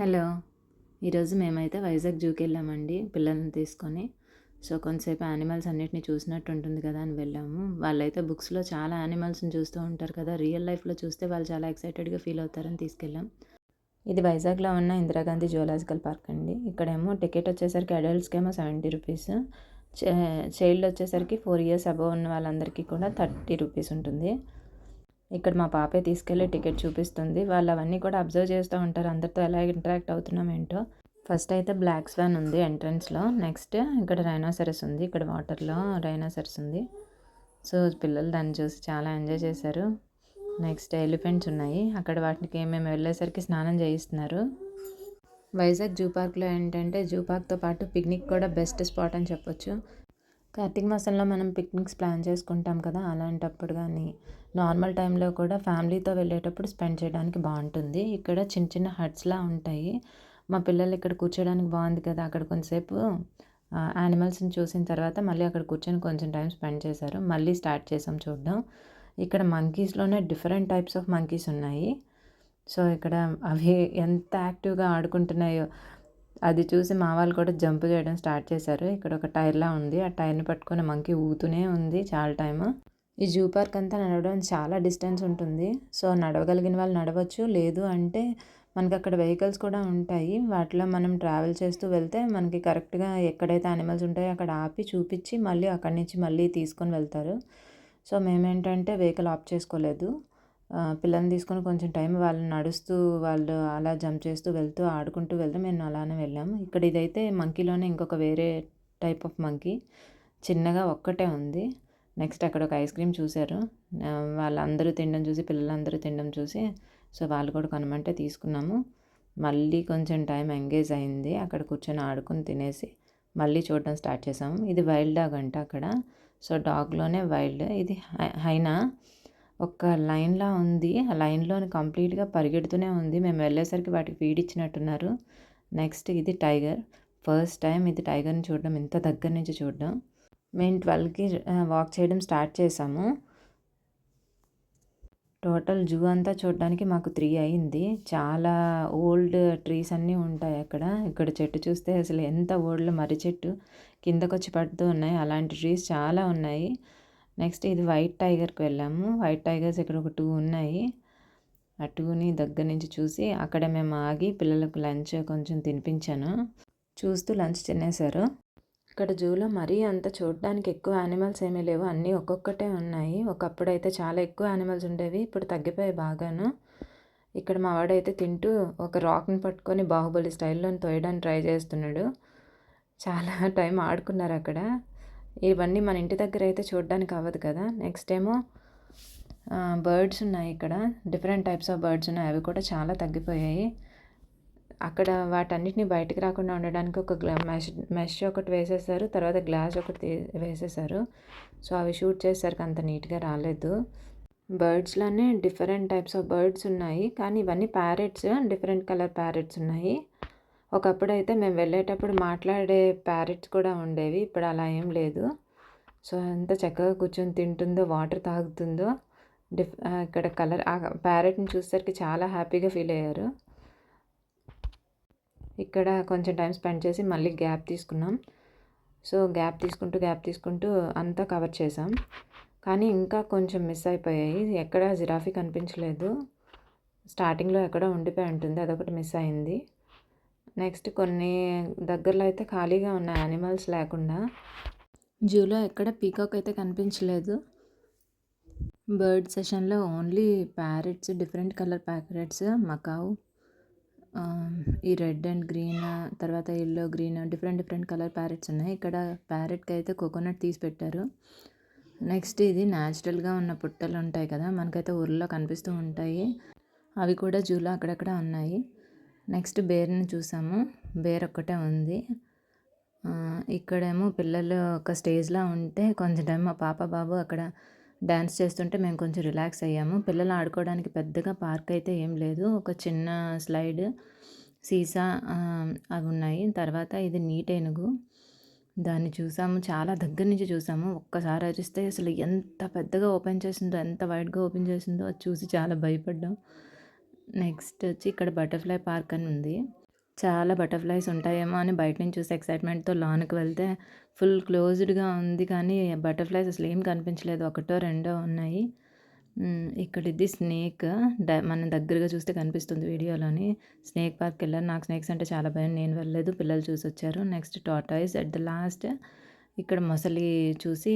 Hello. ఈరోజు మేమైతే వైజాగ్ జూకి వెళ్ళామండి పిల్లల్ని తీసుకొని. సో కొంతసేపు యానిమల్స్ అన్నిటిని చూసినట్టు ఉంటుంది కదా అని వెళ్ళాము. వాళ్ళైతే బుక్స్లో చాలా యానిమల్స్ని చూస్తూ ఉంటారు కదా రియల్ లైఫ్లో చూస్తే వాళ్ళు చాలా ఎక్సైటెడ్గా ఫీల్ అవుతారని తీసుకెళ్ళాం. ఇది వైజాగ్లో ఉన్న ఇందిరాగాంధీ జువలాజికల్ పార్క్ అండి. ఇక్కడేమో టికెట్ వచ్చేసరికి అడల్ట్స్కి ఏమో సెవెంటీ రూపీస్. చైల్డ్ వచ్చేసరికి ఫోర్ ఇయర్స్ అబవ్ ఉన్న వాళ్ళందరికీ కూడా థర్టీ రూపీస్ ఉంటుంది. ఇక్కడ మా పాపే తీసుకెళ్ళి టికెట్ చూపిస్తుంది. వాళ్ళు అవన్నీ కూడా అబ్జర్వ్ చేస్తూ ఉంటారు. అందరితో ఎలా ఇంటరాక్ట్ అవుతున్నాం ఏంటో. ఫస్ట్ అయితే బ్లాక్ స్వాన్ ఉంది ఎంట్రన్స్లో. నెక్స్ట్ ఇక్కడ రైనోసరస్ ఉంది. ఇక్కడ వాటర్లో రైనోసరస్ ఉంది. సో పిల్లలు దాన్ని చూసి చాలా ఎంజాయ్ చేశారు. నెక్స్ట్ ఎలిఫెంట్స్ ఉన్నాయి. అక్కడ వాటికి మేము వెళ్ళేసరికి స్నానం చేయిస్తున్నారు. వైజాగ్ జూ పార్క్లో ఏంటంటే జూ పార్క్తో పాటు పిక్నిక్ కూడా బెస్ట్ స్పాట్ అని చెప్పొచ్చు. కార్తీక మాసంలో మనం పిక్నిక్స్ ప్లాన్ చేసుకుంటాం కదా అలాంటప్పుడు కానీ నార్మల్ టైంలో కూడా ఫ్యామిలీతో వెళ్ళేటప్పుడు స్పెండ్ చేయడానికి బాగుంటుంది. ఇక్కడ చిన్న చిన్న హట్స్లా ఉంటాయి. మా పిల్లలు ఇక్కడ కూర్చోడానికి బాగుంది కదా అక్కడ కొంతసేపు యానిమల్స్ని చూసిన తర్వాత మళ్ళీ అక్కడ కూర్చొని కొంచెం టైం స్పెండ్ చేశారు. మళ్ళీ స్టార్ట్ చేసాం చూడడం ఇక్కడ మంకీస్లోనే డిఫరెంట్ టైప్స్ ఆఫ్ మంకీస్ ఉన్నాయి. సో ఇక్కడ అవి ఎంత యాక్టివ్గా ఆడుకుంటున్నాయో అది చూసి మా వాళ్ళు కూడా జంప్ చేయడం స్టార్ట్ చేశారు. ఇక్కడ ఒక టైర్లా ఉంది. ఆ టైర్ని పట్టుకొని మంకీ ఊతూనే ఉంది చాలా టైము. ఈ జూ పార్క్ అంతా నడవడం చాలా డిస్టెన్స్ ఉంటుంది. సో నడవగలిగిన వాళ్ళు నడవచ్చు. లేదు అంటే మనకి అక్కడ వెహికల్స్ కూడా ఉంటాయి. వాటిలో మనం ట్రావెల్ చేస్తూ వెళ్తే మనకి కరెక్ట్గా ఎక్కడైతే యానిమల్స్ ఉంటాయో అక్కడ ఆపి చూపించి మళ్ళీ అక్కడి నుంచి మళ్ళీ తీసుకొని వెళ్తారు. సో మేమేంటంటే వెహికల్ ఆఫ్ చేసుకోలేదు. పిల్లల్ని తీసుకొని కొంచెం టైం వాళ్ళు నడుస్తూ వాళ్ళు అలా జంప్ చేస్తూ వెళ్తూ ఆడుకుంటూ వెళ్తే మేము అలానే వెళ్ళాము ఇక్కడ ఇదైతే మంకీలోనే ఇంకొక వేరే టైప్ ఆఫ్ మంకీ. చిన్నగా ఒక్కటే ఉంది. నెక్స్ట్ అక్కడ ఒక ఐస్ క్రీమ్ చూశారు. వాళ్ళందరూ తినడం చూసి పిల్లలందరూ తినడం చూసి సో వాళ్ళు కూడా కొనమంటే తీసుకున్నాము. మళ్ళీ కొంచెం టైం ఎంగేజ్ అయింది. అక్కడ కూర్చొని ఆడుకుని తినేసి మళ్ళీ చూడడం స్టార్ట్ చేసాము. ఇది వైల్డ్ డాగ్ అంట అక్కడ. సో డాగ్లోనే వైల్డ్. ఇది హైనా. ఒక లైన్లా ఉంది. ఆ లైన్లోని కంప్లీట్గా పరిగెడుతూనే ఉంది. మేము వెళ్ళేసరికి వాటికి ఫీడ్ ఇచ్చినట్టున్నారు. నెక్స్ట్ ఇది టైగర్. ఫస్ట్ టైం ఇది టైగర్ని చూడడం ఇంత దగ్గర నుంచి చూడడం. మేము ట్వెల్వ్కి వాక్ చేయడం స్టార్ట్ చేసాము. టోటల్ జూ అంతా చూడడానికి మాకు త్రీ అయింది. చాలా ఓల్డ్ ట్రీస్ అన్నీ ఉంటాయి అక్కడ. ఇక్కడ చెట్టు చూస్తే అసలు ఎంత ఓల్డ్ మర్రి చెట్టు కిందకొచ్చి పడుతూ ఉన్నాయి. అలాంటి ట్రీస్ చాలా ఉన్నాయి. నెక్స్ట్ ఇది వైట్ టైగర్కి వెళ్ళాము. వైట్ టైగర్స్ ఇక్కడ ఒక టూ ఉన్నాయి. ఆ టూని దగ్గర నుంచి చూసి అక్కడ మేము ఆగి పిల్లలకు లంచ్ కొంచెం తినిపించాను. చూస్తూ లంచ్ తినేశారు. ఇక్కడ జూలో మరీ అంత చూడడానికి ఎక్కువ యానిమల్స్ ఏమీ లేవు. అన్నీ ఒక్కొక్కటే ఉన్నాయి. ఒకప్పుడు అయితే చాలా ఎక్కువ యానిమల్స్ ఉండేవి. ఇప్పుడు తగ్గిపోయాయి బాగాను. ఇక్కడ మా వాడైతే తింటూ ఒక రాక్ని పట్టుకొని బాహుబలి స్టైల్లో తోయడానికి ట్రై చేస్తున్నాడు. చాలా టైం ఆడుకున్నారు అక్కడ. ఇవన్నీ మన ఇంటి దగ్గర అయితే చూడడానికి అవ్వదు కదా. నెక్స్ట్ ఏమో బర్డ్స్ ఉన్నాయి ఇక్కడ. డిఫరెంట్ టైప్స్ ఆఫ్ బర్డ్స్ ఉన్నాయి. అవి కూడా చాలా తగ్గిపోయాయి. అక్కడ వాటన్నిటిని బయటకు రాకుండా ఉండడానికి ఒక గ్లా మెష్ మెష్ ఒకటి వేసేసారు. తర్వాత గ్లాస్ ఒకటి వేసేసారు. సో అవి షూట్ చేసేసరికి అంత నీట్గా రాలేదు. బర్డ్స్లోనే డిఫరెంట్ టైప్స్ ఆఫ్ బర్డ్స్ ఉన్నాయి. కానీ ఇవన్నీ ప్యారెట్స్ డిఫరెంట్ కలర్ ప్యారెట్స్ ఉన్నాయి. ఒకప్పుడు అయితే మేము వెళ్ళేటప్పుడు మాట్లాడే ప్యారెట్స్ కూడా ఉండేవి ఇప్పుడు అలా ఏం లేదు. సో ఎంత చక్కగా కూర్చొని తింటుందో వాటర్ తాగుతుందో డిఫ్ ఇక్కడ కలర్ ఆ ప్యారెట్ని చూసేసరికి చాలా హ్యాపీగా ఫీల్ అయ్యారు. ఇక్కడ కొంచెం టైం స్పెండ్ చేసి మళ్ళీ గ్యాప్ తీసుకున్నాం. సో గ్యాప్ తీసుకుంటూ గ్యాప్ తీసుకుంటూ అంతా కవర్ చేసాం. కానీ ఇంకా కొంచెం మిస్ అయిపోయాయి. ఎక్కడ జిరాఫీ కనిపించలేదు. స్టార్టింగ్లో ఎక్కడో ఉండిపోయి ఉంటుంది అదొకటి మిస్ అయింది. నెక్స్ట్ కొన్ని దగ్గరలో అయితే ఖాళీగా ఉన్నాయి యానిమల్స్ లేకుండా. జూలో ఎక్కడ పీకాక్ అయితే కనిపించలేదు. బర్డ్ సెషన్లో only parrots different colour parrots macaw ఈ రెడ్ అండ్ గ్రీన్ తర్వాత yellow green different different colour parrots ఉన్నాయి. ఇక్కడ ప్యారెట్కి అయితే కోకోనట్ తీసి పెట్టారు. నెక్స్ట్ ఇది న్యాచురల్గా ఉన్న పుట్టలు ఉంటాయి కదా మనకైతే ఊర్లో కనిపిస్తూ ఉంటాయి. అవి కూడా జూలో అక్కడక్కడ ఉన్నాయి. నెక్స్ట్ బేర్ని చూసాము. బేర్ ఒక్కటే ఉంది. ఇక్కడేమో పిల్లలు ఒక స్టేజ్లో ఉంటే కొంచెం టైం మా పాప బాబు అక్కడ డ్యాన్స్ చేస్తుంటే మేము కొంచెం రిలాక్స్ అయ్యాము. పిల్లలు ఆడుకోవడానికి పెద్దగా పార్క్ అయితే ఏం లేదు. ఒక చిన్న స్లైడ్ సీసా అవి ఉన్నాయి. తర్వాత ఇది నీట్ ఏనుగు. దాన్ని చూసాము. చాలా దగ్గర నుంచి చూసాము. ఒక్కసారి అరిస్తే అసలు ఎంత పెద్దగా ఓపెన్ చేసిందో ఎంత వైడ్గా ఓపెన్ చేసిందో అది చూసి చాలా భయపడ్డాం. నెక్స్ట్ వచ్చి ఇక్కడ బటర్ఫ్లై పార్క్ అని ఉంది చాలా బటర్‌ఫ్లైస్ ఉంటాయేమో అని బయట నుంచి చూసి ఎక్సైట్‌మెంట్‌తో లోనకి వెళ్తే ఫుల్ క్లోజ్డ్‌గా ఉంది కానీ బటర్‌ఫ్లైస్ అసలేం కనిపించలేదు. ఒకటో, రెండో ఉన్నాయి. ఇక్కడ ఇది స్నేక్ డ మనం దగ్గరగా చూస్తే కనిపిస్తుంది వీడియోలోని. స్నేక్ పార్క్ వెళ్ళారు నాకు స్నేక్స్ అంటే చాలా భయం. నేను వెళ్ళలేదు. పిల్లలు చూసి వచ్చారు next tortoise at the last ఇక్కడ మొసలి చూసి